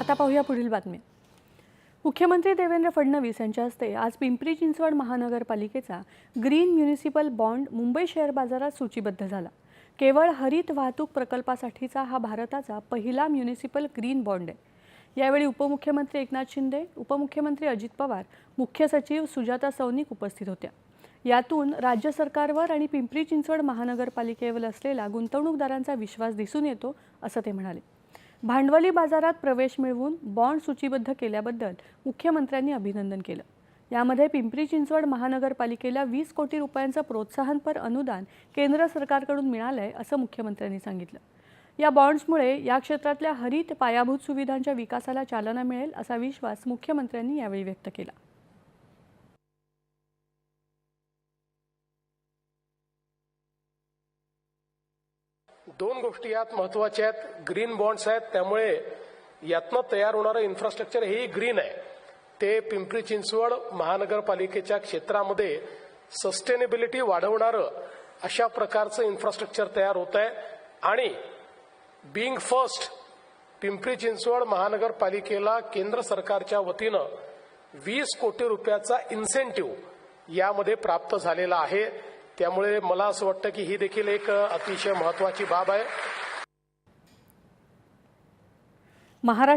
आता पाहूया पुढील बातमी मुख्यमंत्री देवेंद्र फडणवीस यांच्या हस्ते आज Pimpri Chinchwad महानगरपालिकेचा green municipal bond Mumbai share बाजारात सूचीबद्ध झाला. केवळ हरित वाहतूक प्रकल्पासाठीचा हा भारताचा पहिला म्युनिसिपल ग्रीन बॉन्ड आहे. यावेळी उपमुख्यमंत्री एकनाथ शिंदे उपमुख्यमंत्री अजित पवार मुख्य सचिव सुजाता सौनिक उपस्थित होत्या. यातून राज्य सरकारवर आणि पिंपरी चिंचवड महानगरपालिकेवर असलेला गुंतवणूकदारांचा विश्वास दिसून येतो असं ते म्हणाले. भांडवली बाजारात प्रवेश मिळवून बॉन्ड सूचीबद्ध केल्याबद्दल मुख्यमंत्र्यांनी अभिनंदन केलं. यामध्ये पिंपरी चिंचवड महानगरपालिकेला वीस कोटी रुपयांचं प्रोत्साहनपर अनुदान केंद्र सरकारकडून मिळालंय असं मुख्यमंत्र्यांनी सांगितलं. या बॉन्ड्समुळे या क्षेत्रातल्या हरित पायाभूत सुविधांच्या विकासाला चालना मिळेल असा विश्वास मुख्यमंत्र्यांनी यावेळी व्यक्त केला. दोन गोष्टी यात महत्त्वाच्या आहेत. ग्रीन बॉन्ड्स आहेत. त्यामुळे यातनं तयार होणारं इन्फ्रास्ट्रक्चर हेही ग्रीन आहे. ते पिंपरी चिंचवड महानगरपालिकेच्या क्षेत्रामध्ये सस्टेनेबिलिटी वाढवणारं अशा प्रकारचं इन्फ्रास्ट्रक्चर तयार होत आहे. आणि बिंग फर्स्ट पिंपरी चिंचवड महानगरपालिकेला केंद्र सरकारच्या वतीनं वीस कोटी रुपयाचा इन्सेंटिव्ह यामध्ये प्राप्त झालेला आहे. त्यामुळे मला असं वाटतं की ही देखील एक अतिशय महत्वाची बाब आहे. महाराष्ट्र